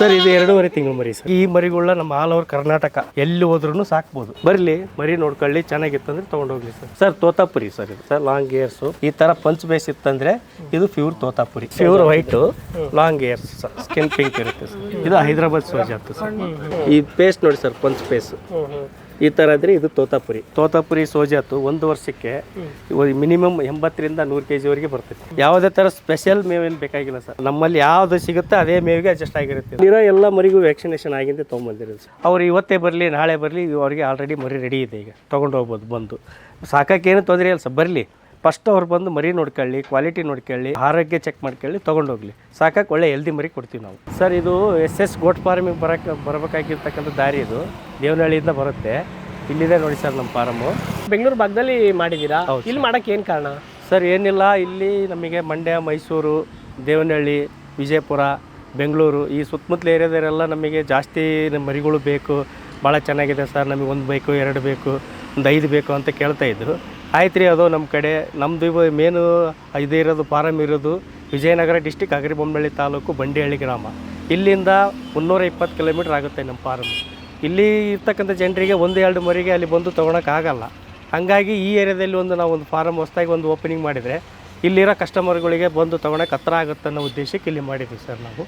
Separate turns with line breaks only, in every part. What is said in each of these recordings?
Sir ಇದು ಎರಡೂವರೆ ತಿಂಗಳು ಮರಿ ಸರ್. ಈ ಮರಿಗಳನ್ನ ನಮ್ಮ ಆಲ್ ಓವರ್ ಕರ್ನಾಟಕ ಎಲ್ಲಿ ಹೋದ್ರೂ ಸಾಕ್ಬೋದು. ಬರ್ಲಿ ಮರಿ ನೋಡ್ಕೊಳ್ಳಿ ಚೆನ್ನಾಗಿತ್ತಂದ್ರೆ ತಗೊಂಡೋಗ್ಲಿ ಸರ್. ಸರ್ ತೋತಾಪುರಿ ಸರ್ ಇದು. ಸರ್ ಲಾಂಗ್ ಇಯರ್ಸ್ ಈ ತರ ಪಂಚ್ ಬೇಸ್ ಇತ್ತಂದ್ರೆ ಇದು pure Totapuri. Pure white long ears sir. Skin pink ಇರುತ್ತೆ ಸರ್. ಇದು ಹೈದರಾಬಾದ್ ಸೋಜಾತು ಸರ್. ಈ ಪೇಸ್ಟ್ ನೋಡಿ ಸರ್ ಪಂಚ್ ಪೇಸ್ ಈ ತರ ಇದ್ರೆ ಇದು ತೋತಾಪುರಿ. ತೋತಾಪುರಿ ಸೋಜಾತು ಒಂದು ವರ್ಷಕ್ಕೆ ಮಿನಿಮಮ್ ಎಂಬತ್ತರಿಂದ ನೂರು ಕೆ ಜಿವರೆಗೆ ಬರ್ತೈತೆ. ಯಾವುದೇ ತರ ಸ್ಪೆಷಲ್ ಮೇವೇನು ಬೇಕಾಗಿಲ್ಲ ಸರ್. ನಮ್ಮಲ್ಲಿ ಯಾವ್ದು ಸಿಗುತ್ತೆ ಅದೇ ಮೇವಿಗೆ ಅಡ್ಜಸ್ಟ್ ಆಗಿರುತ್ತೆ. ಇರೋ ಎಲ್ಲ ಮರಿಗೂ ವ್ಯಾಕ್ಸಿನೇಷನ್ ಆಗಿಂದ ತೊಗೊಂಬಂದಿರೋದು ಸರ್. ಅವ್ರು ಇವತ್ತೇ ಬರಲಿ ನಾಳೆ ಬರಲಿ ಅವ್ರಿಗೆ ಆಲ್ರೆಡಿ ಮರಿ ರೆಡಿ ಇದೆ ಈಗ. ತೊಗೊಂಡು ಹೋಗ್ಬೋದು ಬಂದು. ಸಾಕಕ್ಕೇನು ತೊಂದರೆ ಇಲ್ಲ ಸರ್. ಬರಲಿ. ಫಸ್ಟ್ ಅವ್ರು ಬಂದು ಮರಿ ನೋಡ್ಕೊಳ್ಳಿ ಕ್ವಾಲಿಟಿ ನೋಡ್ಕೊಳ್ಳಿ ಆರೋಗ್ಯ ಚೆಕ್ ಮಾಡ್ಕೊಳ್ಳಿ ತೊಗೊಂಡೋಗ್ಲಿ. ಸಾಕಕ್ಕೆ ಒಳ್ಳೆ ಹೆಲ್ದಿ ಮರಿ ಕೊಡ್ತೀವಿ ನಾವು. ಸರ್ ಇದು ಎಸ್ ಎಸ್ ಗೋಟ್ ಫಾರ್ಮಿಗೆ ಬರಕ್ಕೆ ಬರಬೇಕಾಗಿರ್ತಕ್ಕಂಥ ದಾರಿ ಇದು. ದೇವನಹಳ್ಳಿಯಿಂದ ಬರುತ್ತೆ. ಇಲ್ಲಿದೆ ನೋಡಿ ಸರ್ ನಮ್ಮ ಫಾರಮು
ಬೆಂಗಳೂರು ಭಾಗದಲ್ಲಿ ಮಾಡಿದ್ದೀರಾ? ಇಲ್ಲಿ ಮಾಡಕ್ಕೆ ಏನು ಕಾರಣ?
ಸರ್ ಏನಿಲ್ಲ ಇಲ್ಲಿ ನಮಗೆ ಮಂಡ್ಯ ಮೈಸೂರು ದೇವನಹಳ್ಳಿ ವಿಜಯಪುರ ಬೆಂಗಳೂರು ಈ ಸುತ್ತಮುತ್ತಲ ಏರಿಯಾದವರೆಲ್ಲ ನಮಗೆ ಜಾಸ್ತಿ ಮರಿಗಳು ಬೇಕು. ಭಾಳ ಚೆನ್ನಾಗಿದೆ ಸರ್ ನಮಗೆ ಒಂದು ಬೇಕು ಎರಡು ಬೇಕು ಒಂದು ಐದು ಬೇಕು ಅಂತ ಕೇಳ್ತಾ ಇದ್ರು. ಆಯ್ತು ರೀ ಅದು ನಮ್ಮ ಕಡೆ. ನಮ್ಮದು ಇವ ಮೇನು ಇದು ಇರೋದು ಫಾರಮ್ ಇರೋದು ವಿಜಯನಗರ ಡಿಸ್ಟಿಕ್ ಅಗರಿಬೊಮ್ಮಳ್ಳಿ ತಾಲೂಕು ಬಂಡಿಹಳ್ಳಿ ಗ್ರಾಮ. ಇಲ್ಲಿಂದ ಮುನ್ನೂರ ಇಪ್ಪತ್ತು ಕಿಲೋಮೀಟ್ರ್ ಆಗುತ್ತೆ ನಮ್ಮ ಫಾರಮ್ ಇಲ್ಲಿ ಇರ್ತಕ್ಕಂಥ ಜನರಿಗೆ ಒಂದು ಎರಡು ಮರಿಗೆ ಅಲ್ಲಿ ಬಂದು ತೊಗೊಳಕ್ಕಾಗಲ್ಲ ಹಾಗಾಗಿ ಈ ಏರಿಯಾದಲ್ಲಿ ಒಂದು ನಾವು ಒಂದು ಫಾರಮ್ ಹೊಸ್ದಾಗಿ ಒಂದು ಓಪನಿಂಗ್ ಮಾಡಿದರೆ ಇಲ್ಲಿರೋ ಕಸ್ಟಮರ್ಗಳಿಗೆ ಬಂದು ತೊಗೊಳಕ್ಕೆ ಹತ್ರ ಆಗುತ್ತೆ ಅನ್ನೋ ಉದ್ದೇಶಕ್ಕೆ ಇಲ್ಲಿ ಮಾಡಿದ್ದೀವಿ ಸರ್ ನಾವು.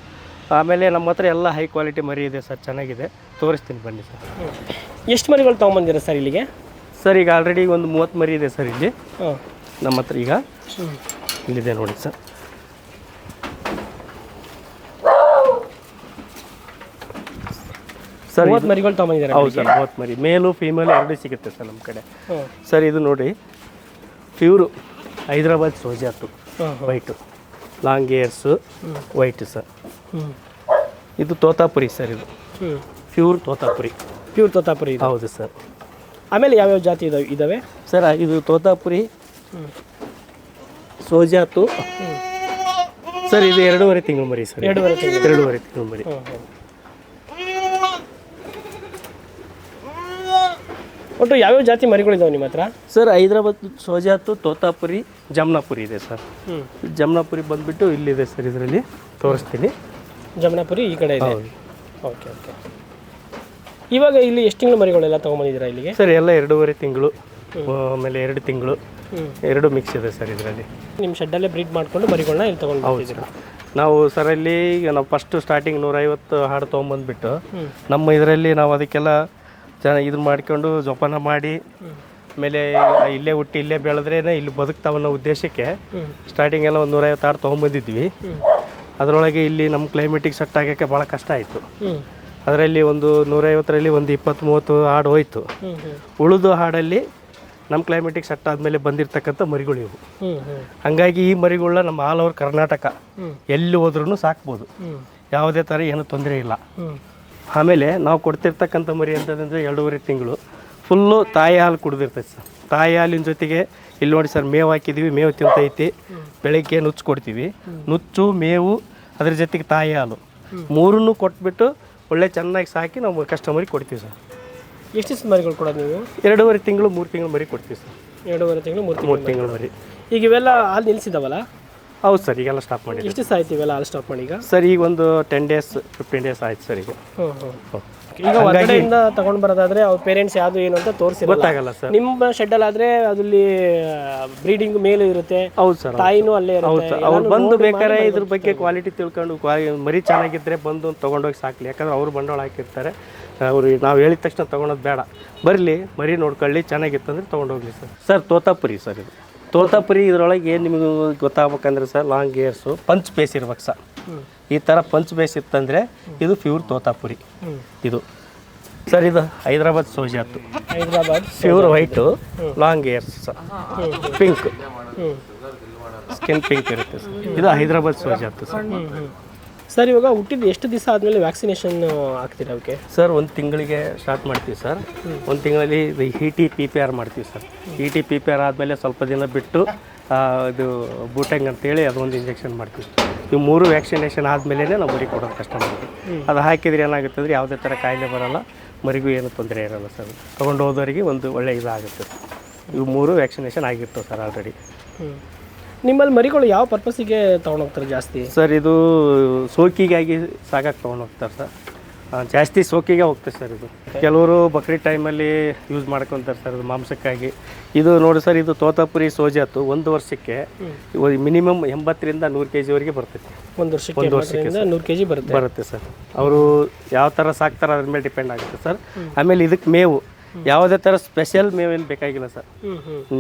ಆಮೇಲೆ ನಮ್ಮ ಹತ್ರ ಎಲ್ಲ ಹೈ ಕ್ವಾಲಿಟಿ ಮರಿ ಇದೆ ಸರ್, ಚೆನ್ನಾಗಿದೆ. ತೋರಿಸ್ತೀನಿ ಬನ್ನಿ ಸರ್.
ಎಷ್ಟು ಮರಿಗಳು ತೊಗೊಂಬಂದಿರ ಸರ್ ಇಲ್ಲಿಗೆ?
ಸರ್ ಈಗ ಆಲ್ರೆಡಿ ಒಂದು ಮೂವತ್ತು ಮರಿ ಇದೆ ಸರ್ ಇಲ್ಲಿ. ನಮ್ಮ ಹತ್ರ ಈಗ ಇಲ್ಲಿದೆ ನೋಡಿ ಸರ್. ಸರ್
ಮೂವತ್ತು ಮರಿಗಳು ತಗೊಂಡಿದ್ದಾರೆ
ಹೌದು ಸರ್ ಮೂವತ್ತು ಮರಿ. ಮೇಲು ಫೀಮೇಲ್ ಎರಡೂ ಸಿಗುತ್ತೆ ಸರ್ ನಮ್ಮ ಕಡೆ. ಸರ್ ಇದು ನೋಡಿ pure Hyderabad Sojat white long ears white sir. ಇದು ತೋತಾಪುರಿ ಸರ್ ಇದು. ಪ್ಯೂರ್ ತೋತಾಪುರಿ.
ಪ್ಯೂರ್ ತೋತಾಪುರಿ ಇದು.
ಹೌದು ಸರ್.
ಆಮೇಲೆ ಯಾವ್ಯಾವ ಜಾತಿ ಇದಾವೆ ಇದಾವೆ?
ಸರ್ ಇದು ತೋತಾಪುರಿ ಸೋಜಾತು. ಸರ್ ಇದು ಎರಡೂವರೆ ತಿಂಗಳು ಮರಿ ಸರ್
ಎರಡೂವರೆ ತಿಂಗಳು
ಎರಡೂವರೆ ತಿಂಗಳು ಮರಿ.
ಒಟ್ಟು ಯಾವ್ಯಾವ ಜಾತಿ ಮರಿಗಳಿದಾವೆ ನಿಮ್ಮ ಹತ್ರ
ಸರ್ ಹೈದ್ರಾಬಾದ್ ಸೋಜಾತು ತೋತಾಪುರಿ ಜಮ್ನಾಪುರಿ ಇದೆ ಸರ್.
ಹ್ಞೂ
ಜಮ್ನಾಪುರಿ ಬಂದುಬಿಟ್ಟು ಇಲ್ಲಿದೆ ಸರ್ ಇದರಲ್ಲಿ. ತೋರಿಸ್ತೀನಿ.
ಜಮ್ನಾಪುರಿ ಈ ಕಡೆ ಇದೆ. Okay okay. ಇವಾಗ ಇಲ್ಲಿ ಎಷ್ಟು ತಿಂಗಳು ಮರಿಗಳೆಲ್ಲ ತೊಗೊಂಬಂದಿದ್ದೀರಾ ಇಲ್ಲಿಗೆ?
ಸರ್ ಎಲ್ಲ ಎರಡೂವರೆ ತಿಂಗಳು. ಆಮೇಲೆ ಎರಡು ತಿಂಗಳು. ಎರಡು ಮಿಕ್ಸ್ ಇದೆ ಸರ್ ಇದರಲ್ಲಿ.
ನಿಮ್ಮ ಶೆಡ್ಡಲ್ಲೇ ಬ್ರೀಡ್ ಮಾಡಿಕೊಂಡು ಮರಿಗಳನ್ನ ಇಲ್ಲಿ ತೊಗೊಂಡು
ಹೌದು ನಾವು ಸರ್ ಅಲ್ಲಿ ಈಗ ನಾವು ಫಸ್ಟ್ ಸ್ಟಾರ್ಟಿಂಗ್ ನೂರೈವತ್ತು ಹಾಡು ತೊಗೊಂಬಂದ್ಬಿಟ್ಟು ನಮ್ಮ ಇದರಲ್ಲಿ ನಾವು ಅದಕ್ಕೆಲ್ಲ ಜನ ಇದ್ರ ಮಾಡ್ಕೊಂಡು ಜೋಪಾನ ಮಾಡಿ ಆಮೇಲೆ ಇಲ್ಲೇ ಹುಟ್ಟಿ ಇಲ್ಲೇ ಬೆಳೆದ್ರೇ ಇಲ್ಲಿ ಬದುಕ್ತಾವನ್ನೋ ಉದ್ದೇಶಕ್ಕೆ ಸ್ಟಾರ್ಟಿಂಗ್ ಎಲ್ಲ ಒಂದು ನೂರೈವತ್ತು ಹಾಡು ತೊಗೊಂಬಂದಿದ್ವಿ. ಅದರೊಳಗೆ ಇಲ್ಲಿ ನಮ್ಮ ಕ್ಲೈಮೇಟಿಗೆ ಸೆಟ್ ಆಗೋಕ್ಕೆ ಭಾಳ ಕಷ್ಟ ಆಯಿತು. ಅದರಲ್ಲಿ ಒಂದು ನೂರೈವತ್ತರಲ್ಲಿ ಒಂದು ಇಪ್ಪತ್ತು ಮೂವತ್ತು ಹಾಡು ಹೋಯ್ತು. ಉಳಿದು ಹಾಡಲ್ಲಿ ನಮ್ಮ ಕ್ಲೈಮೇಟಿಗೆ ಸೆಟ್ ಆದಮೇಲೆ ಬಂದಿರತಕ್ಕಂಥ ಮರಿಗಳು ಇವು. ಹಂಗಾಗಿ ಈ ಮರಿಗಳನ್ನ ನಮ್ಮ ಆಲ್ ಓವರ್ ಕರ್ನಾಟಕ ಎಲ್ಲಿ ಹೋದ್ರೂ ಸಾಕ್ಬೋದು. ಯಾವುದೇ ಥರ ಏನೂ ತೊಂದರೆ ಇಲ್ಲ. ಆಮೇಲೆ ನಾವು ಕೊಡ್ತಿರ್ತಕ್ಕಂಥ ಮರಿ ಅಂತಂದರೆ ಎರಡೂವರೆ ತಿಂಗಳು. ಫುಲ್ಲು ತಾಯಿ ಹಾಲು ಕುಡ್ದಿರ್ತೈತೆ ಸರ್. ತಾಯಿ ಹಾಲಿನ ಜೊತೆಗೆ ಇಲ್ಲಿ ನೋಡಿ ಸರ್ ಮೇವು ಹಾಕಿದ್ದೀವಿ ಮೇವು ತಿಂತೈತಿ. ಬೆಳಗ್ಗೆ ನುಚ್ಚು ಕೊಡ್ತೀವಿ. ನುಚ್ಚು ಮೇವು ಅದ್ರ ಜೊತೆಗೆ ತಾಯಿ ಹಾಲು. ಮೂರನ್ನು ಕೊಟ್ಬಿಟ್ಟು ಒಳ್ಳೆ ಚೆನ್ನಾಗಿ ಸಾಕಿ ನಾವು ಕಸ್ಟಮರಿಗೆ ಕೊಡ್ತೀವಿ ಸರ್.
ಎಷ್ಟು ದಿವಸ ಮರಿಗಳು ಕೊಡೋದು ನೀವು?
ಎರಡೂವರೆ ತಿಂಗಳು ಮೂರು ತಿಂಗಳು ಮರಿ ಕೊಡ್ತೀವಿ ಸರ್.
ಎರಡೂವರೆ ತಿಂಗಳು ಮೂರು
ಮೂರು
ತಿಂಗಳು
ಮರಿ.
ಈಗ ಇವೆಲ್ಲ ಹಾಲು ನಿಲ್ಸಿದಾವಲ್ಲ?
ಹೌದು ಸರ್ ಈಗೆಲ್ಲ ಸ್ಟಾಪ್ ಮಾಡಿ
ಎಷ್ಟು ದಿವಸ ಆಯ್ತು ಇವೆಲ್ಲ ಸ್ಟಾಪ್ ಮಾಡಿ ಈಗ?
ಸರ್ ಈಗ ಒಂದು ಟೆನ್ ಡೇಸ್ ಫಿಫ್ಟೀನ್ ಡೇಸ್ ಆಯ್ತು ಸರ್ ಈಗ.
ಈಗ ಹೊರಗಡೆಯಿಂದ ತಗೊಂಡು ಬರೋದಾದ್ರೆ ಅವ್ರ ಪೇರೆಂಟ್ಸ್ ಯಾವುದು ಏನು ಅಂತ ತೋರಿಸಿ
ಗೊತ್ತಾಗಲ್ಲ ಸರ್.
ನಿಮ್ಮ ಶೆಡ್ಡಲ್ ಆದ್ರೆ ಅದಲ್ಲಿ ಬ್ರೀಡಿಂಗ್ ಮೇಲೂ ಇರುತ್ತೆ.
ಹೌದು ಸರ್
ತಾಯಿನೂ ಅಲ್ಲೇ ಇರುತ್ತೆ.
ಅವ್ರು ಬಂದು ಬೇಕಾದ್ರೆ ಇದ್ರ ಬಗ್ಗೆ ಕ್ವಾಲಿಟಿ ತಿಳ್ಕೊಂಡು ಮರಿ ಚೆನ್ನಾಗಿದ್ರೆ ಬಂದು ತೊಗೊಂಡೋಗಿ ಸಾಕ್ಲಿ. ಯಾಕಂದ್ರೆ ಅವ್ರು ಬಂಡವಾಳ ಹಾಕಿರ್ತಾರೆ. ಅವ್ರು ನಾವು ಹೇಳಿದ ತಕ್ಷಣ ತಗೊಳೋದು ಬೇಡ. ಬರಲಿ ಮರಿ ನೋಡ್ಕೊಳ್ಳಿ ಚೆನ್ನಾಗಿತ್ತು ಅಂದರೆ ತೊಗೊಂಡೋಗ್ಲಿ ಸರ್. ಸರ್ ತೋತಾಪುರಿ ಸರ್ ಇದು. ತೋತಾಪುರಿ ಇದರೊಳಗೆ ಏನು ನಿಮಗೆ ಗೊತ್ತಾಗ್ಬೇಕಂದ್ರೆ sir long ears punch base ಇರ್ಬೇಕು ಸರ್. ಈ ಥರ ಪಂಚ್ ಬೇಸ್ ಇತ್ತಂದರೆ ಇದು ಪ್ಯೂರ್ ತೋತಾಪುರಿ. ಇದು. ಸರ್ ಇದು Hyderabad Sojat.
Hyderabad
pure white long ears sir. Pink skin pink ಇರುತ್ತೆ ಸರ್. ಇದು ಹೈದ್ರಾಬಾದ್ ಸೋಜಾತು ಸರ್.
ಸರ್ ಇವಾಗ ಹುಟ್ಟಿದ ಎಷ್ಟು ದಿವಸ ಆದಮೇಲೆ ವ್ಯಾಕ್ಸಿನೇಷನ್ ಆಗ್ತೀರಾ ಅವಕ್ಕೆ?
ಸರ್ ಒಂದು ತಿಂಗಳಿಗೆ ಸ್ಟಾರ್ಟ್ ಮಾಡ್ತೀವಿ ಸರ್. ಒಂದು ತಿಂಗಳಲ್ಲಿ ಹಿ E T P P R ಮಾಡ್ತೀವಿ sir. E T P P R ಆದಮೇಲೆ ಸ್ವಲ್ಪ ದಿನ ಬಿಟ್ಟು ಇದು ಬೂಟಂಗ್ ಅಂತೇಳಿ ಅದೊಂದು ಇಂಜೆಕ್ಷನ್ ಮಾಡ್ತೀವಿ. ಈ ಮೂರು ವ್ಯಾಕ್ಸಿನೇಷನ್ ಆದಮೇಲೆ ನಾವು ಮರಿ ಕೊಡೋದು ಮಾಡ್ತೀವಿ ಅದು ಹಾಕಿದ್ರೆ ಏನಾಗುತ್ತೆ ಅಂದರೆ ಯಾವುದೇ ಥರ ಕಾಯಿಲೆ ಬರೋಲ್ಲ ಮರಿಗೂ ಏನು ತೊಂದರೆ ಇರೋಲ್ಲ ಸರ್. ತೊಗೊಂಡು ಹೋದವರಿಗೆ ಒಂದು ಒಳ್ಳೆಯ ಇದಾಗುತ್ತೆ. ಇವು ಮೂರು ವ್ಯಾಕ್ಸಿನೇಷನ್ ಆಗಿರ್ತವೆ ಸರ್ ಆಲ್ರೆಡಿ.
ನಿಮ್ಮಲ್ಲಿ ಮರಿಗಳು ಯಾವ ಪರ್ಪಸ್ಸಿಗೆ ತೊಗೊಂಡೋಗ್ತಾರೆ ಜಾಸ್ತಿ?
ಸರ್ ಇದು ಸೋಕಿಗಾಗಿ ಸಾಕಕ್ಕೆ ತೊಗೊಂಡು ಹೋಗ್ತಾರೆ ಸರ್. ಆ, ಜಾಸ್ತಿ ಸೋಕಿಗೆ ಹೋಗ್ತದೆ ಸರ್ ಇದು. ಕೆಲವರು ಬಕ್ರಿ ಟೈಮಲ್ಲಿ ಯೂಸ್ ಮಾಡ್ಕೊತಾರೆ ಸರ್ ಇದು ಮಾಂಸಕ್ಕಾಗಿ. ಇದು ನೋಡಿ ಸರ್ ಇದು ತೋತಾಪುರಿ ಸೋಜಾತು ಒಂದು ವರ್ಷಕ್ಕೆ ಮಿನಿಮಮ್ ಎಂಬತ್ತರಿಂದ ನೂರು ಕೆ ಜಿವರೆಗೆ ಬರ್ತೈತೆ.
ಒಂದು ವರ್ಷಕ್ಕೆ ನೂರು ಕೆ ಜಿ ಬರುತ್ತೆ.
ಬರುತ್ತೆ ಸರ್. ಅವರು ಯಾವ ಥರ ಸಾಕ್ತಾರೆ ಅದ್ರ ಮೇಲೆ ಡಿಪೆಂಡ್ ಆಗುತ್ತೆ ಸರ್. ಆಮೇಲೆ ಇದಕ್ಕೆ ಮೇವು. ಯಾವುದೇ ಥರ ಸ್ಪೆಷಲ್ ಮೇವೇನು ಬೇಕಾಗಿಲ್ಲ ಸರ್.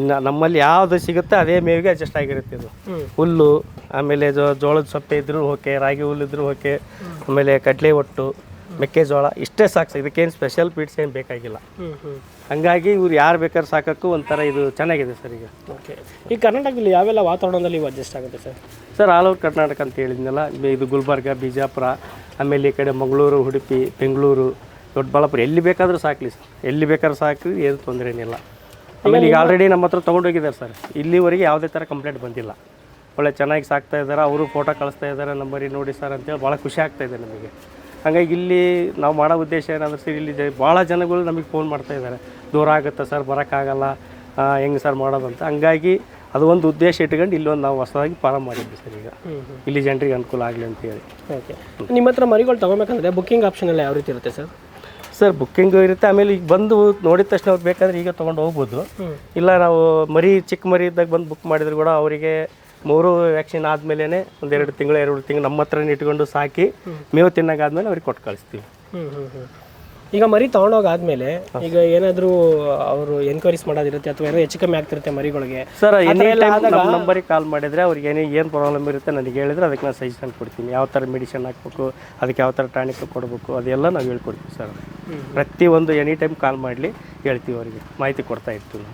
ನ- ನಮ್ಮಲ್ಲಿ ಯಾವುದು ಸಿಗುತ್ತೆ ಅದೇ ಮೇವಿಗೆ ಅಡ್ಜಸ್ಟ್ ಆಗಿರುತ್ತೆ ಇದು. ಹುಲ್ಲು ಆಮೇಲೆ ಜೋ ಜೋಳದ ಸೊಪ್ಪೆ ಇದ್ರೂ ಓಕೆ ರಾಗಿ ಹುಲ್ಲು ಇದ್ರೂ ಓಕೆ ಆಮೇಲೆ ಕಡಲೆ ಒಟ್ಟು ಮೆಕ್ಕೆಜೋಳ ಇಷ್ಟೇ ಸಾಕು ಇದಕ್ಕೇನು ಸ್ಪೆಷಲ್ ಫೀಡ್ಸ್ ಏನು ಬೇಕಾಗಿಲ್ಲ. ಹಂಗಾಗಿ ಇವ್ರು ಯಾರು ಬೇಕಾದ್ರೆ ಸಾಕಕ್ಕೂ ಒಂಥರ ಇದು ಚೆನ್ನಾಗಿದೆ ಸರ್ ಈಗ.
ಓಕೆ ಈ ಕರ್ನಾಟಕದಲ್ಲಿ ಯಾವೆಲ್ಲ ವಾತಾವರಣದಲ್ಲಿ ಇವು ಅಡ್ಜಸ್ಟ್ ಆಗುತ್ತೆ sir?
Sir all over Karnataka ಅಂತ ಹೇಳಿದ್ನಲ್ಲ ಇದು ಗುಲ್ಬರ್ಗ ಬಿಜಾಪುರ ಆಮೇಲೆ ಈ ಕಡೆ ಮಂಗಳೂರು ಉಡುಪಿ ಬೆಂಗಳೂರು ದೊಡ್ಡಬಳ್ಳಾಪುರ ಎಲ್ಲಿ ಬೇಕಾದರೂ ಸಾಕಲಿ ಸರ್. ಎಲ್ಲಿ ಬೇಕಾದ್ರೂ ಸಾಕಿ ಏನು ತೊಂದರೆ ಏನಿಲ್ಲ. ಆಮೇಲೆ ಈಗ ಆಲ್ರೆಡಿ ನಮ್ಮ ಹತ್ರ ತೊಗೊಂಡೋಗಿದ್ದಾರೆ ಸರ್. ಇಲ್ಲಿವರೆಗೆ ಯಾವುದೇ ಥರ ಕಂಪ್ಲೇಂಟ್ ಬಂದಿಲ್ಲ. ಒಳ್ಳೆ ಚೆನ್ನಾಗಿ ಸಾಕ್ತಾ ಇದ್ದಾರೆ ಅವರು ಫೋಟೋ ಕಳಿಸ್ತಾ ಇದ್ದಾರೆ ನಂಬರಿ ನೋಡಿ ಸರ್ ಅಂತೇಳಿ ಭಾಳ ಖುಷಿ ಆಗ್ತಾ ಇದೆ ನಮಗೆ. ಹಾಗಾಗಿ ಇಲ್ಲಿ ನಾವು ಮಾಡೋ ಉದ್ದೇಶ ಏನಂದ್ರೆ ಸರ್ ಇಲ್ಲಿ ಜ- ಭಾಳ ಜನಗಳು ನಮಗೆ ಫೋನ್ ಮಾಡ್ತಾ ಇದ್ದಾರೆ. ದೂರ ಆಗುತ್ತೆ ಸರ್ ಬರೋಕ್ಕಾಗಲ್ಲ ಹೆಂಗೆ ಸರ್ ಮಾಡೋದು ಅಂತ. ಹಂಗಾಗಿ ಅದು ಒಂದು ಉದ್ದೇಶ ಇಟ್ಕೊಂಡು ಇಲ್ಲೊಂದು ನಾವು ಹೊಸದಾಗಿ ಪ್ರಾರಂಭ ಮಾಡಿದ್ವಿ ಸರ್ ಈಗ. ಇಲ್ಲಿ ಜನರಿಗೆ ಅನುಕೂಲ ಆಗಲಿ ಅಂತ ಹೇಳಿ
ಓಕೆ ನಿಮ್ಮ ಹತ್ರ ಮರಿಗಳು ತೊಗೊಬೇಕಂದ್ರೆ ಬುಕ್ಕಿಂಗ್ ಆಪ್ಷನ್ ಎಲ್ಲ ಯಾವ ರೀತಿ ಇರುತ್ತೆ ಸರ್?
ಸರ್ ಬುಕ್ಕಿಂಗು ಇರುತ್ತೆ. ಆಮೇಲೆ ಈಗ ಬಂದು ನೋಡಿದ ತಕ್ಷಣ ಅವ್ರು ಬೇಕಾದ್ರೆ ಈಗ ತೊಗೊಂಡು ಹೋಗ್ಬೋದು. ಇಲ್ಲ ನಾವು ಮರಿ ಚಿಕ್ಕ ಮರಿ ಇದ್ದಾಗ ಬಂದು ಬುಕ್ ಮಾಡಿದ್ರು ಕೂಡ ಅವರಿಗೆ ಮೂರು ವ್ಯಾಕ್ಸಿನ್ ಆದಮೇಲೆ ಒಂದೆರಡು ತಿಂಗಳು ಎರಡು ತಿಂಗಳು ನಮ್ಮ ಹತ್ರನೇ ಇಟ್ಕೊಂಡು ಸಾಕಿ ಮೇವು ತಿನ್ನಾಗಾದ್ಮೇಲೆ ಅವ್ರಿಗೆ ಕೊಟ್ಟು ಕಳಿಸ್ತೀವಿ.
ಹ್ಞೂ ಹ್ಞೂ ಹ್ಞೂ ಈಗ ಮರಿ ತಗೊಂಡೋಗಾದ್ಮೇಲೆ ಈಗ ಏನಾದರೂ ಅವರು ಎನ್ಕ್ವೈರೀಸ್ ಮಾಡೋದಿರುತ್ತೆ ಅಥವಾ ಏನೋ ಹೆಚ್ಚು ಕಮ್ಮಿ ಆಗ್ತಿರುತ್ತೆ ಮರಿಗಳಿಗೆ?
ಸರ್ ನಮ್ಮ ನಂಬರಿಗೆ ಕಾಲ್ ಮಾಡಿದರೆ ಅವ್ರಿಗೆ ಏನೇ ಏನು ಪ್ರಾಬ್ಲಮ್ ಇರುತ್ತೆ ನನಗೆ ಹೇಳಿದ್ರೆ ಅದಕ್ಕೆ ನಾನು ಸಜೆಷನ್ ಕೊಡ್ತೀನಿ. ಯಾವ ಥರ ಮೆಡಿಸಿನ್ ಹಾಕ್ಬೇಕು ಅದಕ್ಕೆ ಯಾವ ಥರ ಟಾನಿಕ್ ಕೊಡಬೇಕು ಅದೆಲ್ಲ ನಾವು ಹೇಳ್ಕೊಡ್ತೀವಿ ಸರ್. ಪ್ರತಿಯೊಂದು ಎನಿ ಟೈಮ್ ಕಾಲ್ ಮಾಡಲಿ ಹೇಳ್ತೀವಿ ಅವರಿಗೆ. ಮಾಹಿತಿ ಕೊಡ್ತಾ ಇರ್ತೀವಿ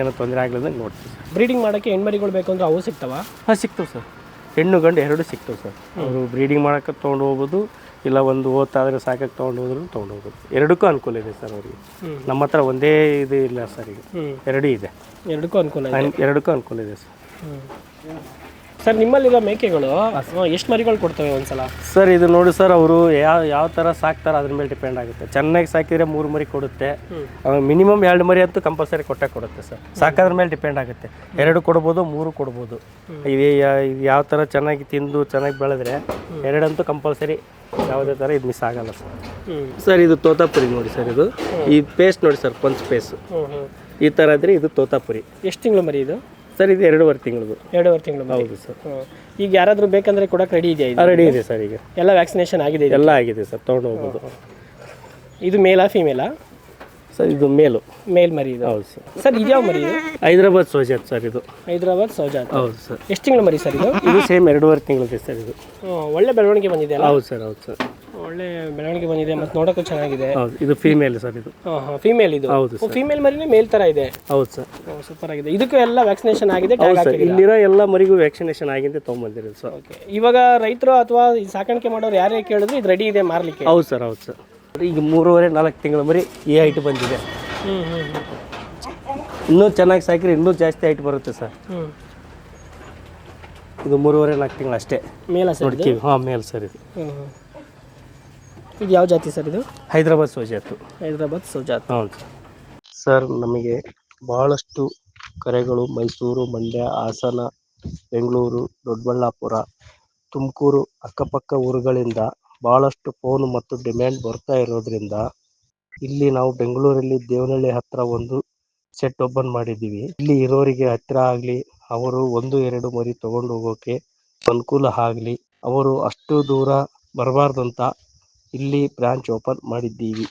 ಏನೋ ತೊಂದರೆ ಆಗಲಿಲ್ಲ ನೋಡ್ತೀವಿ
ಬ್ರೀಡಿಂಗ್ ಮಾಡೋಕ್ಕೆ ಹೆಣ್ಮರಿಗಳು ಬೇಕು ಅಂದ್ರೆ ಅವು ಸಿಗ್ತಾವ?
ಹಾಂ ಸಿಗ್ತವೆ ಸರ್. ಹೆಣ್ಣು ಗಂಡು ಎರಡು ಸಿಗ್ತವೆ ಸರ್. ಅವರು ಬ್ರೀಡಿಂಗ್ ಮಾಡೋಕ್ಕೆ ತೊಗೊಂಡು ಹೋಗ್ಬೋದು ಇಲ್ಲ ಒಂದು ಓದ್ತಾದ್ರೆ ಸಾಕಕ್ಕೆ ತೊಗೊಂಡು ಹೋದ್ರು ತೊಗೊಂಡು ಹೋಗೋದು. ಎರಡಕ್ಕೂ ಅನುಕೂಲ ಇದೆ ಸರ್ ಅವರಿಗೆ. ನಮ್ಮ ಹತ್ರ ಒಂದೇ ಇದು ಇಲ್ಲ ಸರ್ ಈಗ. ಎರಡೂ ಇದೆ.
ಎರಡಕ್ಕೂ ಅನುಕೂಲ
ಎರಡಕ್ಕೂ ಅನುಕೂಲ ಇದೆ ಸರ್.
ಸರ್ ನಿಮ್ಮಲ್ಲಿರೋ ಮೇಕೆಗಳು ಎಷ್ಟು ಮರಿಗಳು ಕೊಡ್ತವೆ ಒಂದ್ಸಲ?
ಸರ್ ಇದು ನೋಡಿ ಸರ್ ಅವರು ಯಾವ ಯಾವ ಥರ ಸಾಕ್ತಾರೆ ಅದ್ರ ಮೇಲೆ ಡಿಪೆಂಡ್ ಆಗುತ್ತೆ. ಚೆನ್ನಾಗಿ ಸಾಕಿದ್ರೆ ಮೂರು ಮರಿ ಕೊಡುತ್ತೆ. ಮಿನಿಮಮ್ ಎರಡು ಮರಿ ಅಂತೂ ಕಂಪಲ್ಸರಿ ಕೊಟ್ಟೆ ಕೊಡುತ್ತೆ ಸರ್. ಸಾಕೋದ್ರ ಮೇಲೆ ಡಿಪೆಂಡ್ ಆಗುತ್ತೆ. ಎರಡು ಕೊಡ್ಬೋದು ಮೂರು ಕೊಡ್ಬೋದು. ಇದು ಯಾವ ಥರ ಚೆನ್ನಾಗಿ ತಿಂದು ಚೆನ್ನಾಗಿ ಬೆಳೆದ್ರೆ ಎರಡಂತೂ ಕಂಪಲ್ಸರಿ ಯಾವುದೇ ಥರ ಇದು ಮಿಸ್ ಆಗಲ್ಲ ಸರ್. ಸರ್ ಇದು ತೋತಾಪುರಿ ನೋಡಿ ಸರ್ ಇದು. ಈ ಪೇಸ್ಟ್ ನೋಡಿ ಸರ್ ಪಂಚ್ ಪೇಸ್
ಹ್ಞೂ ಹ್ಞೂ
ಈ ಥರ ಆದರೆ ಇದು ತೋತಾಪುರಿ.
ಎಷ್ಟು ತಿಂಗಳು ಮರಿ ಇದು?
ಸರ್ ಇದು ಎರಡೂವರೆ ತಿಂಗಳದು.
ಎರಡೂವರೆ ತಿಂಗಳು
ಹೌದು ಸರ್.
ಈಗ ಯಾರಾದರೂ ಬೇಕಂದ್ರೆ ಕೂಡ ರೆಡಿ ಇದೆಯಾ ಇದು?
ರೆಡಿ ಇದೆ ಸರ್ ಈಗ.
ಎಲ್ಲ ವ್ಯಾಕ್ಸಿನೇಷನ್ ಆಗಿದೆ
ಎಲ್ಲ ಆಗಿದೆ ಸರ್ ತೊಗೊಂಡು ಹೋಗ್ಬೋದು.
ಇದು ಮೇಲಾ ಫಿಮೇಲಾ?
ಸರ್ ಇದು ಮೇಲು.
ಮೇಲ್ ಮರಿ ಇದು?
ಹೌದು ಸರ್.
ಸರ್ ಇದು ಯಾವ ಮರಿ ಇದು?
ಹೈದ್ರಾಬಾದ್ ಸೋಜಾತ್ ಸರ್ ಇದು.
ಹೈದ್ರಾಬಾದ್ ಸೋಜಾತ್.
ಹೌದು ಸರ್.
ಎಷ್ಟು ತಿಂಗಳು ಮರಿ ಸರ್ ಇದು?
ಇದು ಸೇಮ್ ಎರಡೂವರೆ ತಿಂಗಳಿದೆ ಸರ್ ಇದು.
ಒಳ್ಳೆ ಬೆಳವಣಿಗೆ ಬಂದಿದೆ
ಹೌದು ಸರ್ ಹೌದು ಸರ್.
ಒಳ್ಳೆ ಬೆಳವಣಿಗೆ ಬಂದಿದೆ ಮತ್ತು ನೋಡೋಕ್ಕೂ ಚೆನ್ನಾಗಿದೆ.
ಹೌದು ಇದು ಫೀಮೇಲ್ ಸರ್ ಇದು.
ಹಾಂ ಹಾಂ ಫೀಮೇಲ್ ಇದು.
ಹೌದು ಸರ್.
ಫೀಮೇಲ್ ಮರಿನೇ ಮೇಲ್ ಥರ ಇದೆ.
ಹೌದು ಸರ್.
ಸೂಪರ್ ಆಗಿದೆ. ಇದಕ್ಕೂ ಎಲ್ಲ ವ್ಯಾಕ್ಸಿನೇಷನ್ ಆಗಿದೆ ಟ್ಯಾಗ್
ಹೌದು ಸರ್ ಇಲ್ಲಿರೋ ಎಲ್ಲ ಮರಿಗೂ ವ್ಯಾಕ್ಸಿನೇಷನ್ ಆಗಿಂದ ತೊಗೊಂಬಂದಿರೋದು ಸರ್.
ಓಕೆ ಇವಾಗ ರೈತರು ಅಥವಾ ಈ ಸಾಕಾಣಿಕೆ ಮಾಡೋರು ಯಾರೇ ಕೇಳಿದ್ರು ಇದು ರೆಡಿ ಇದೆ ಮಾರ್ಲಿಕ್ಕೆ.
ಹೌದು ಸರ್ ಹೌದು ಸರ್. ಈಗ ಮೂರುವರೆ ನಾಲ್ಕು ತಿಂಗಳ ಮರಿ ಈ ಹೈಟ್ ಬಂದಿದೆ. ಇನ್ನೂ ಚೆನ್ನಾಗಿ ಸಾಕಿದ್ರೆ ಇನ್ನೂ ಜಾಸ್ತಿ ಹೈಟ್ ಬರುತ್ತೆ ಸರ್. ಇದು ಮೂರುವರೆ ನಾಲ್ಕು ತಿಂಗಳು ಅಷ್ಟೇ
ಮೇಲ ಸರ್
ಹಾಂ ಮೇಲ್ ಸರ್ ಇದು.
ಇದು ಯಾವ ಜಾತಿ ಸರ್ ಇದು?
ಹೈದರಾಬಾದ್ ಸೋಜಾತು
ಹೈದರಾಬಾದ್ ಸೋಜಾತ್
ಹೌದು. ಸರ್ ನಮಗೆ ಬಹಳಷ್ಟು ಕರೆಗಳು ಮೈಸೂರು ಮಂಡ್ಯ ಹಾಸನ ಬೆಂಗಳೂರು ದೊಡ್ಡಬಳ್ಳಾಪುರ ತುಮಕೂರು ಅಕ್ಕಪಕ್ಕ ಊರುಗಳಿಂದ ಬಹಳಷ್ಟು ಫೋನ್ ಮತ್ತು ಡಿಮ್ಯಾಂಡ್ ಬರ್ತಾ ಇರೋದ್ರಿಂದ ಇಲ್ಲಿ ನಾವು ಬೆಂಗಳೂರಲ್ಲಿ ದೇವನಹಳ್ಳಿ ಹತ್ರ ಒಂದು ಸೆಟ್ ಓಪನ್ ಮಾಡಿದ್ದೀವಿ. ಇಲ್ಲಿ ಇರೋರಿಗೆ ಹತ್ತಿರ ಆಗಲಿ ಅವರು ಒಂದು ಎರಡು ಮರಿ ತಗೊಂಡು ಹೋಗೋಕೆ ಅನುಕೂಲ ಆಗಲಿ ಅವರು ಅಷ್ಟು ದೂರ ಬರಬಾರ್ದಂತ ಇಲ್ಲಿ ಬ್ರಾಂಚ್ ಓಪನ್ ಮಾಡಿದ್ದೀವಿ.